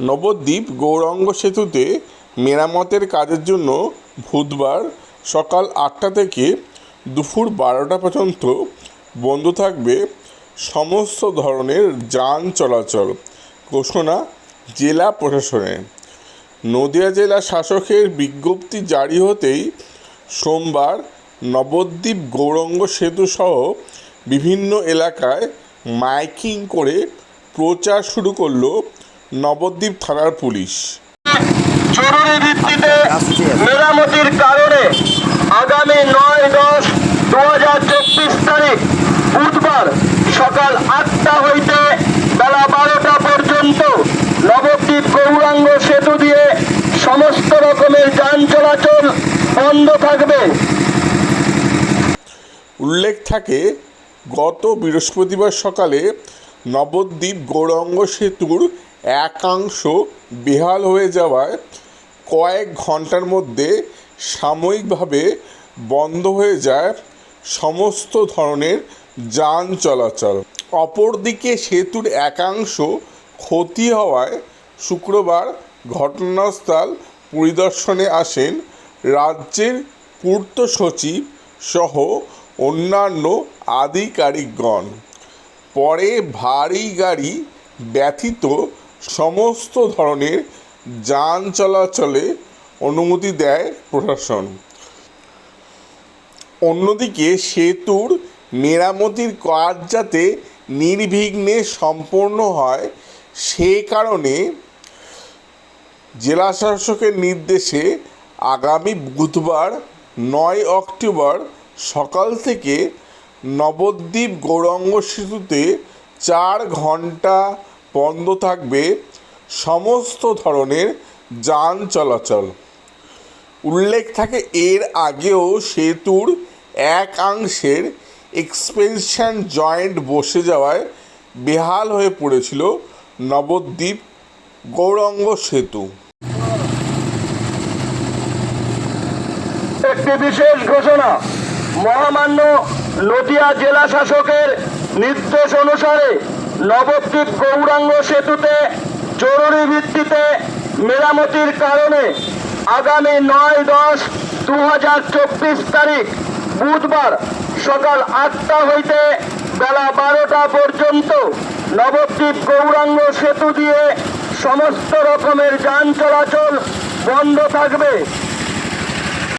নবদ্বীপ গৌরাঙ্গ সেতুতে মেরামতের কাজের জন্য বুধবার সকাল আটটা থেকে দুপুর বারোটা পর্যন্ত বন্ধ থাকবে সমস্ত ধরনের যান চলাচল। ঘোষণা জেলা প্রশাসনের। নদিয়া জেলা শাসকের বিজ্ঞপ্তি জারি হতেই সোমবার নবদ্বীপ গৌরঙ্গ সেতু সহ বিভিন্ন এলাকায় মাইকিং করে প্রচার শুরু করল নবদ্বীপ থানার পুলিশ। জরুরি ভিত্তিতে মেরামতির কারণে আগামী নয় দশ দু হাজার চব্বিশ তারিখ বুধবার সকাল আটটা হইতে বেলা বারোটা পর্যন্ত নবদ্বীপ গৌরাঙ্গ সেতু দিয়ে সমস্ত রকমের যান চলাচল বন্ধ থাকবে। উল্লেখ থাকে গত বৃহস্পতিবার সকালে নবদ্বীপ গৌরাঙ্গ সেতুর একাংশ বেহাল হয়ে যাওয়ায় কয়েক ঘণ্টার মধ্যে সাময়িকভাবে বন্ধ হয়ে যায় সমস্ত ধরনের যান চলাচল। অপরদিকে সেতুর একাংশ ক্ষতি হওয়ায় শুক্রবার ঘটনাস্থল পরিদর্শনে আসেন রাজ্যের পূর্ত সচিব সহ অন্যান্য আধিকারিকগণ। পরে ভারী গাড়ি ব্যতীত সমস্ত ধরনের যান চলাচলে অনুমতি দেয় প্রশাসন। অন্যদিকে সেতুর মেরামতির কাজ যাতে নির্বিঘ্নে সম্পন্ন হয়, সে কারণে জেলা শাসকের নির্দেশে আগামী বুধবার নয় অক্টোবর সকাল থেকে নবদ্বীপ গৌরাঙ্গ সেতুতে চার ঘণ্টা বন্ধ থাকবে সমস্ত ধরনের যান চলাচল। উল্লেখ থাকে এর আগেও সেতুর একাংশের এক্সপেনশন জয়েন্ট বসে যাওয়ায় বেহাল হয়ে পড়েছিল নবদ্বীপ গৌরাঙ্গ সেতু। একটি বিশেষ ঘোষণা, মহামান্য নদিয়া জেলা শাসকের নির্দেশ অনুসারে নবদ্বীপ গৌরাঙ্গ সেতুতে জরুরি ভিত্তিতে মেরামতির কারণে আগামী নয় দশ দু তারিখ বুধবার সকাল আটটা হইতে বেলা বারোটা পর্যন্ত নবদ্বীপ গৌরাঙ্গ সেতু দিয়ে সমস্ত রকমের যান চলাচল বন্ধ থাকবে।